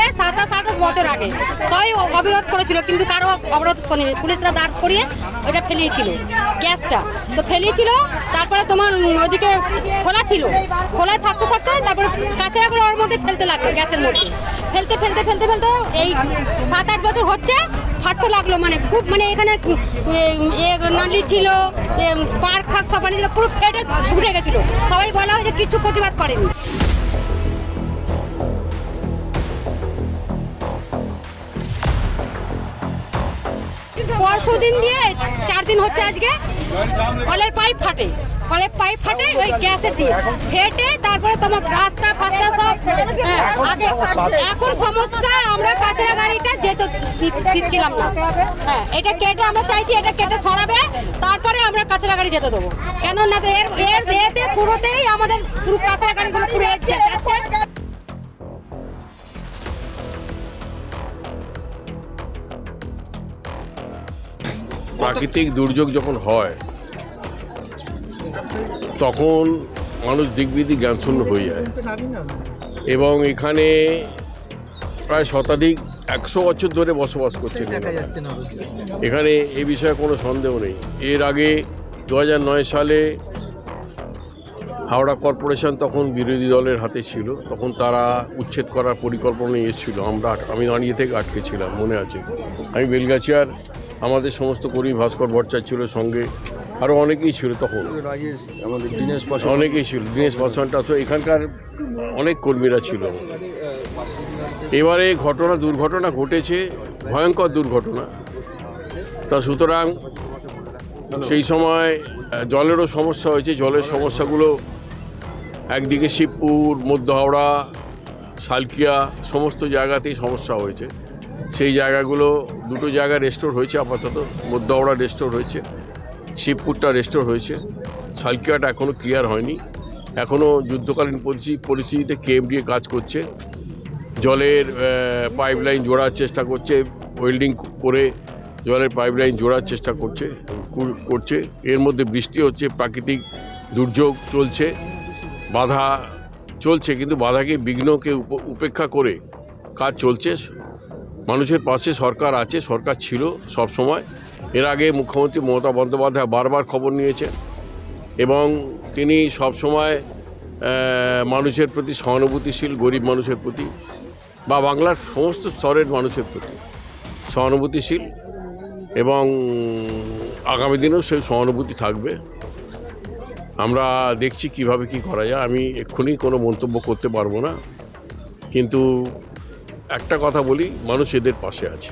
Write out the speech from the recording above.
হলে সাতাশ আঠাশ বছর আগে। সবাই অবিরোধ করেছিল, কিন্তু কারও অবরোধ করেনি। পুলিশরা দাঁড় করিয়ে ওটা ফেলিয়েছিল, গ্যাসটা। তো ফেলিয়েছিল, তারপরে তোমার ওইদিকে খোলা ছিল। খোলা থাকতে থাকতে তারপরে কাঁচড়াগুলো ওর মধ্যে ফেলতে লাগল, গ্যাসের মধ্যে। ফেলতে ফেলতে ফেলতে ফেলতে এই সাত আট বছর হচ্ছে, ফাটতে লাগল মানে খুব মানে এখানে নালি ছিল পার্ক ফাঁক সব ছিল পুরো ফেটে উঠে গেছিল। সবাই বলা হয় যে কিছু প্রতিবাদ করেনি। পরশু দিন দিয়ে চার দিন হচ্ছে আজকে। কলের পাইপ ফাটে। কলের পাইপ ফাটে ওই গ্যাসের দিয়ে। ফেটে তারপরে তোমার রাস্তা ফাস্তা সব হ্যাঁ, এখন সমস্যা আমরা কাঁচরা গাড়িটা যেতে দিচ্ছ- দিচ্ছিলাম না। হ্যাঁ এটা কেটে আমরা চাইছি এটা কেটে সরাবে তারপরে আমরা কাঁচরা গাড়ি যেতে দেবো। কেন না এর এর এতে পুরোতেই আমাদের পুরো কাঁচরা গাড়িগুলো পুরো যাচ্ছে। প্রাকৃতিক দুর্যোগ যখন হয়, তখন মানুষ দিকবিদিক জ্ঞানশূন্য হয়ে যায়। এবং এখানে প্রায় শতাধিক, একশো বছর ধরে বসবাস করছে এখানে এ বিষয়ে কোনো সন্দেহ নেই। এর আগে দু সালে হাওড়া কর্পোরেশন তখন বিরোধী দলের হাতে ছিল। তখন তারা উচ্ছেদ করার পরিকল্পনা এসেছিল। আমরা আমি দাঁড়িয়ে থেকে আটকে ছিলাম, মনে আছে। আমি বেলগাছিয়ার আমাদের সমস্ত কর্মী ভাস্কর ভট্টাচার্য ছিল সঙ্গে আরও অনেকেই ছিল তখন। রাজেশ আমাদের দীনেশ পাশা অনেকেই ছিল দীনেশ পাসওয়ানটা তো এখানকার অনেক কর্মীরা ছিল। এবারে ঘটনা দুর্ঘটনা ঘটেছে ভয়ঙ্কর দুর্ঘটনা। তা সুতরাং সেই সময় জলেরও সমস্যা হয়েছে জলের সমস্যাগুলো একদিকে শিবপুর মধ্য হাওড়া শালকিয়া সমস্ত জায়গাতেই সমস্যা হয়েছে। সেই জায়গাগুলো, দুটো জায়গা রেস্টোর হয়েছে আপাতত। মধ্য হাওড়া রেস্টোর হয়েছে, শিবপুরটা রেস্টোর হয়েছে। শালকিয়াটা এখনও ক্লিয়ার হয়নি। এখনও যুদ্ধকালীন পরিস্থিতি পরিস্থিতিতে কেএমডিএ কাজ করছে। জলের পাইপলাইন জোড়ার চেষ্টা করছে। ওয়েল্ডিং করে জলের পাইপলাইন জোড়ার চেষ্টা করছে করছে। এর মধ্যে বৃষ্টি হচ্ছে, প্রাকৃতিক দুর্যোগ চলছে। বাধা চলছে, কিন্তু বাধাকে বিঘ্নকে উপ- উপেক্ষা করে কাজ চলছে। মানুষের পাশে সরকার আছে সরকার ছিল সব সময়। এর আগে মুখ্যমন্ত্রী মমতা বন্দ্যোপাধ্যায় বারবার খবর নিয়েছেন এবং তিনি সবসময় আহ, মানুষের প্রতি সহানুভূতিশীল গরিব মানুষের প্রতি বা বাংলার সমস্ত স্তরের মানুষের প্রতি সহানুভূতিশীল এবং আগামী দিনেও সেই সহানুভূতি থাকবে। আমরা দেখছি কীভাবে কি করা যায়। আমি এক্ষুনি কোনো মন্তব্য করতে পারব না। কিন্তু একটা কথা বলি মানুষ এদের পাশে আছে।